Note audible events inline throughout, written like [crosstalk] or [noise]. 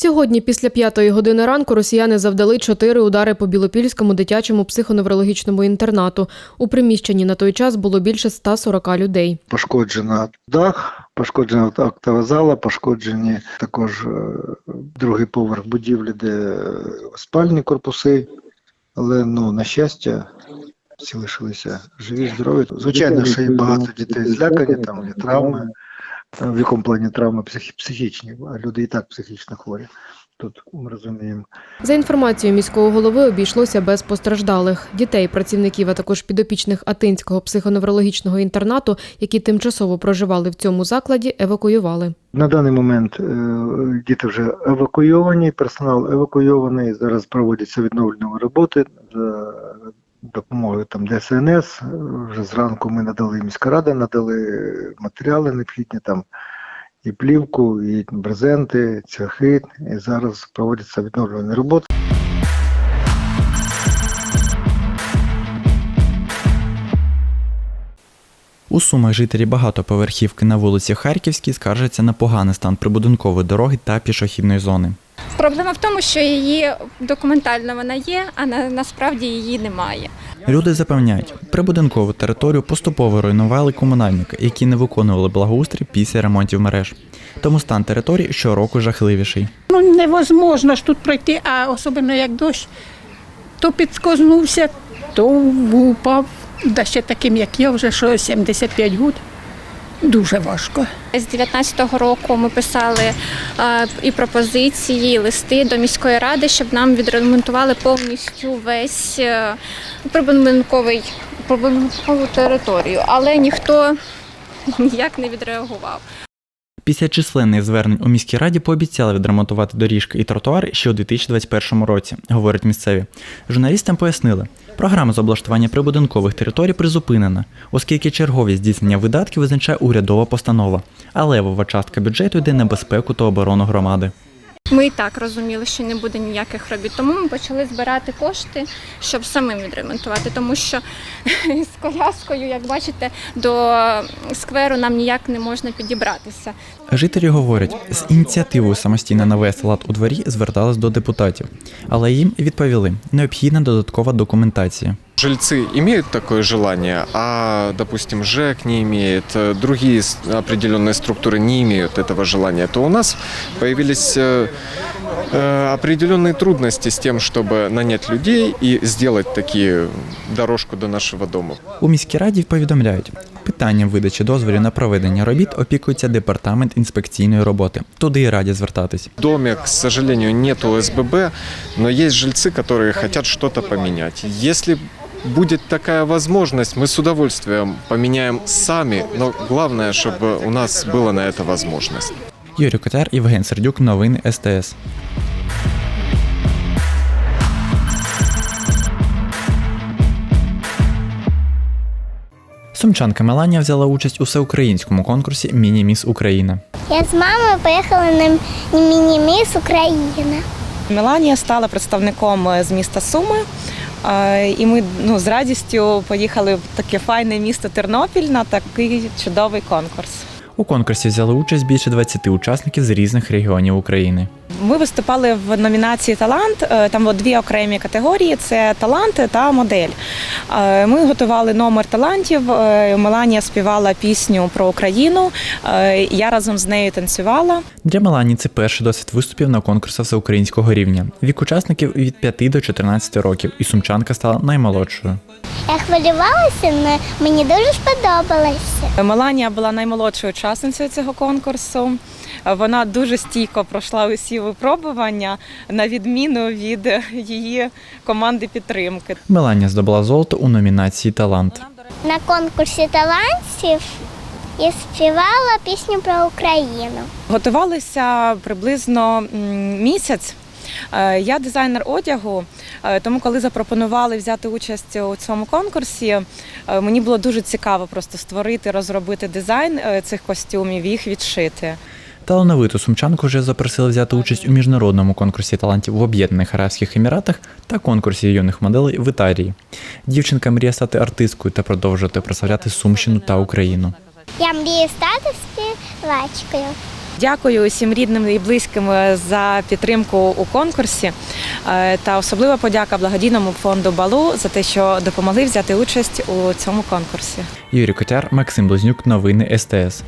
Сьогодні, після п'ятої години ранку, росіяни завдали чотири удари по Білопільському дитячому психоневрологічному інтернату. У приміщенні на той час було більше 140 людей. Пошкоджена дах, пошкоджена актова зала, пошкоджені також е, другий поверх будівлі, де е, спальні корпуси. Але ну, на щастя, всі лишилися живі, здорові. Звичайно, що і багато дітей злякані, там є травми. В якому плані травми психі- психічні, а люди і так психічно хворі. Тут ми розуміємо. За інформацією міського голови, обійшлося без постраждалих. Дітей, працівників, а також підопічних Атинського психоневрологічного інтернату, які тимчасово проживали в цьому закладі, евакуювали. На даний момент е, діти вже евакуйовані, персонал евакуйований. Зараз проводяться відновлювальні роботи за допомогою там ДСНС. Вже зранку ми надали міська рада, надали матеріали необхідні там і плівку, і брезенти, цвяхи. І зараз проводяться відновлювальні роботи. У Сумах жителі багатоповерхівки на вулиці Харківській скаржаться на поганий стан прибудинкової дороги та пішохідної зони. Проблема в тому, що її документально вона є, а на, насправді її немає. Люди запевняють, прибудинкову територію поступово руйнували комунальники, які не виконували благоустрій після ремонтів мереж. Тому стан території щороку жахливіший. Ну, невозможно ж тут пройти, а особливо як дощ, то підскознувся, то упав. Да ще таким, як я, вже що 75 років. Дуже важко. З 19-го року ми писали е, і пропозиції, і листи до міської ради, щоб нам відремонтували повністю весь е, прибудинковий прибудинкову територію, але ніхто ніяк не відреагував. Після численних звернень у міській раді пообіцяли відремонтувати доріжки і тротуари ще у 2021 році, говорять місцеві. Журналістам пояснили, програма з облаштування прибудинкових територій призупинена, оскільки чергові здійснення видатків визначає урядова постанова, а левова частка бюджету йде на безпеку та оборону громади. Ми і так розуміли, що не буде ніяких робіт, тому ми почали збирати кошти, щоб самим відремонтувати, тому що [laughs] з коляскою, як бачите, до скверу нам ніяк не можна підібратися. Жителі говорять, з ініціативою самостійно навести лад у дворі звертались до депутатів, але їм відповіли, необхідна додаткова документація. Жильцы имеют такое желание, а, допустим, ЖЭК не имеет, э, другие с- определенные структуры не имеют этого желания, то у нас появились э, э, определенные трудности с тем, чтобы нанять людей и сделать такие дорожку до нашего дома. У міській раді повідомляють, питанням видачі дозволів на проведення робіт опікується департамент інспекційної роботи. Туди і раді звертатись. В доме, к сожалению, нет ОСББ, но есть жильцы, которые хотят что-то поменять. Если будет такая возможность, мы с удовольствием поменяем сами, но главное, чтобы у нас была на это возможность. Юрій Котяр, Євген Сердюк, новини СТС. Сумчанка Меланія взяла участь у всеукраїнському конкурсі Міні-Міс Україна. Я з мамою поїхала на міні-міс Україна. Меланія стала представником е, з міста Суми. І ми ну, з радістю поїхали в таке файне місто Тернопіль на такий чудовий конкурс. У конкурсі взяли участь більше 20 учасників з різних регіонів України. Ми виступали в номінації Талант. Е, Там було дві окремі категорії: це таланти та модель. Е, Ми готували номер талантів. е, Меланія співала пісню про Україну. Я разом з нею танцювала. Для Мелані це перший досвід виступів на конкурсах всеукраїнського рівня. Вік учасників від 5 до 14 років, і сумчанка стала наймолодшою. Я хвилювалася, але мені дуже сподобалося. Меланія була наймолодшою учасницею цього конкурсу. Вона дуже стійко пройшла усі випробування на відміну від її команди підтримки. Меланія здобула золото у номінації Талант. На конкурсі талантів я співала пісню про Україну. Готувалися приблизно місяць. Е, Я дизайнер одягу, е, тому коли запропонували взяти участь у цьому конкурсі, е, мені було дуже цікаво просто створити, розробити дизайн цих костюмів, їх відшити. Талановиту сумчанку вже запросили взяти участь у міжнародному конкурсі талантів в Об'єднаних Арабських Еміратах та конкурсі юних моделей в Італії. Дівчинка мріє стати артисткою та продовжувати прославляти Сумщину та Україну. Я мрію стати співачкою. Дякую усім рідним і близьким е, за підтримку у конкурсі. Е, Та особлива подяка благодійному фонду Балу за те, що допомогли взяти участь у цьому конкурсі. Юрій Котяр, Максим Близнюк, новини СТС.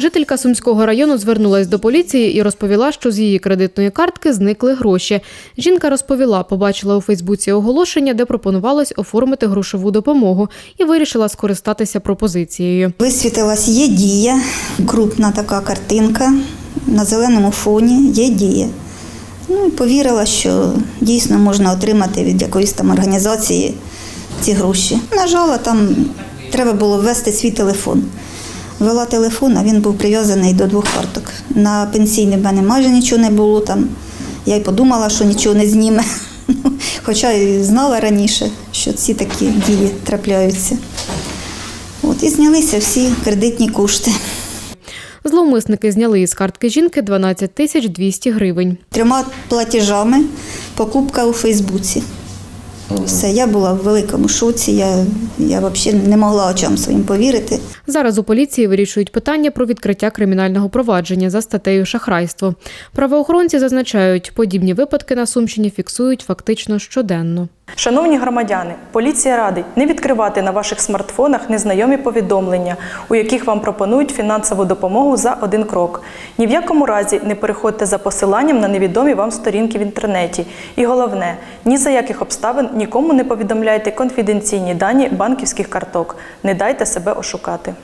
Жителька Сумського району звернулась до поліції і розповіла, що з її кредитної картки зникли гроші. Жінка розповіла, побачила у Фейсбуці оголошення, де пропонувалось оформити грошову допомогу, і вирішила скористатися пропозицією. Висвітилась є дія, крупна така картинка на зеленому фоні є дія. Ну і повірила, що дійсно можна отримати від якоїсь там організації ці гроші. Нажала там, треба було ввести свій телефон. Ввела телефон, а він був прив'язаний до двох карток. На пенсійний в мене майже нічого не було там. Я й подумала, що нічого не зніме. [laughs] Хоча і знала раніше, що ці такі дії трапляються. От і знялися всі кредитні кошти. Зловмисники зняли із картки жінки 12 тисяч 200 гривень. Трьома платежами покупка у Фейсбуці. Все, я була в великому шоці. Я, я взагалі не могла очам своїм повірити. Зараз у поліції вирішують питання про відкриття кримінального провадження за статтею шахрайство. Правоохоронці зазначають, подібні випадки на Сумщині фіксують фактично щоденно. Шановні громадяни, поліція радить не відкривати на ваших смартфонах незнайомі повідомлення, у яких вам пропонують фінансову допомогу за один крок. Ні в якому разі не переходьте за посиланням на невідомі вам сторінки в інтернеті. І головне, ні за яких обставин нікому не повідомляйте конфіденційні дані банківських карток. Не дайте себе ошукати.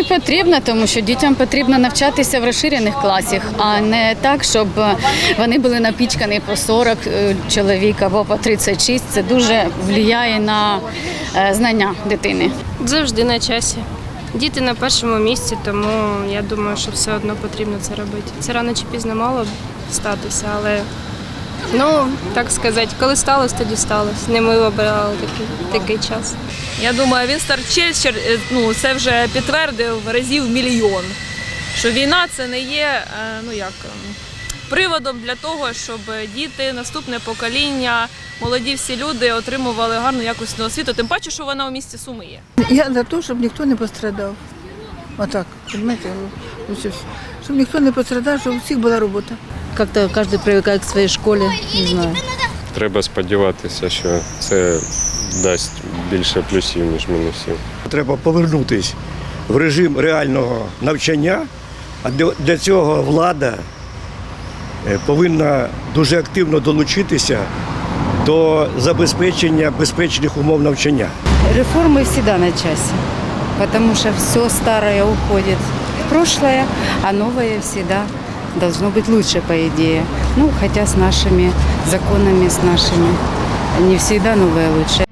Не потрібно, тому що дітям потрібно навчатися в розширених класах, а не так, щоб вони були напічкані по 40 е, чоловік або по 36. Це дуже впливає на е, знання дитини. Завжди на часі. Діти на першому місці, тому я думаю, що все одно потрібно це робити. Це рано чи пізно мало статися, але ну так сказати, коли сталося, тоді сталося. Не ми обирали такий, такий час. Я думаю, він старче ну, це вже підтвердив разів мільйон. Що війна це не є е, ну як ем, приводом для того, щоб діти, наступне покоління, молоді всі люди отримували гарну якісну освіту. Тим паче, що вона у місті Суми є. Я за те, щоб ніхто не пострадав. Отак, розумієте, щоб ніхто не пострадав, щоб у всіх була робота. Як-то кожен привикає к своїй школі, не знаю. Треба сподіватися, що це дасть більше плюсів, ніж мінусів. Треба повернутися в режим реального навчання, а для- цього влада е, повинна дуже активно долучитися до забезпечення безпечних умов навчання. Реформы всегда на часе, потому что все старое уходит в прошлое, а новое всегда должно быть лучше, по идее. Ну, хотя с нашими законами, с нашими, не всегда новое лучше.